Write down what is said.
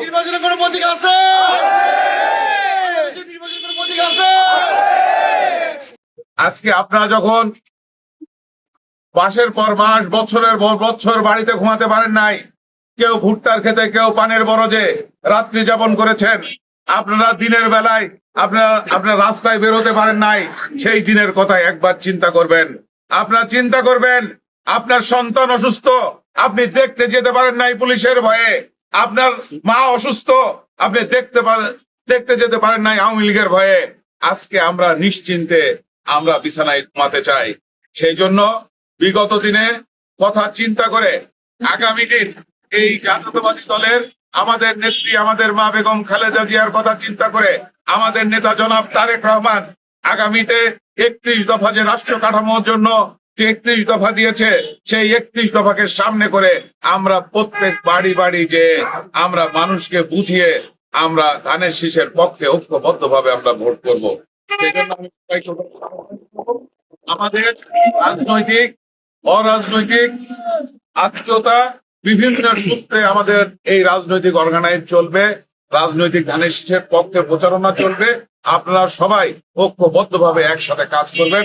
নির্বাচনের কোন প্রতীক আছে? আজকে আপনারা যখন মাসের পর মাস, বছরের পর বছর বাড়িতে ঘুমাতে পারেন নাই, কেউ ভুট্টার খেতে, কেউ পানের বরজে রাত্রি যাপন করেছেন, আপনারা দিনের বেলায় আপনারা, আপনার রাস্তায় বেরোতে পারেন নাই, সেই দিনের কথা একবার চিন্তা করবেন। আপনারা চিন্তা করবেন আপনার সন্তান অসুস্থ, আপনি দেখতে যেতে পারেন নাই পুলিশের ভয়ে। আপনার মা অসুস্থ, আপনি দেখতে দেখতে যেতে পারেন নাই আওয়ামী লীগের ভয়ে। আজকে আমরা নিশ্চিন্তে আমরা বিছানায় ঘুমাতে চাই। সেই জন্য বিগত দিনে কথা চিন্তা করে আগামী দিন এই জাতীয়তাবাদী দলের আমাদের নেত্রী, আমাদের মা বেগম খালেদা জিয়ার কথা চিন্তা করে আমাদের নেতা জনাব তারেক রহমান আগামীতে একত্রিশ দফা যে রাষ্ট্র কাঠামোর জন্য একত্রিশ দফা দিয়েছে, সেই একত্রিশ দফাকে সামনে করে আমরা প্রত্যেক বাড়ি বাড়ি যে আমরা মানুষকে বুঝিয়ে আমরা ধানের শীষের পক্ষে ঐক্যবদ্ধ ভাবে আমরা ভোট করব। আমাদের রাজনৈতিক, অরাজনৈতিক আত্মীয়তা বিভিন্ন সূত্রে আমাদের এই রাজনৈতিক অর্গানাইজ চলবে, রাজনৈতিক ধানের শীষের পক্ষে প্রচারণা চলবে, আপনারা সবাই ঐক্যবদ্ধ ভাবে একসাথে কাজ করবেন।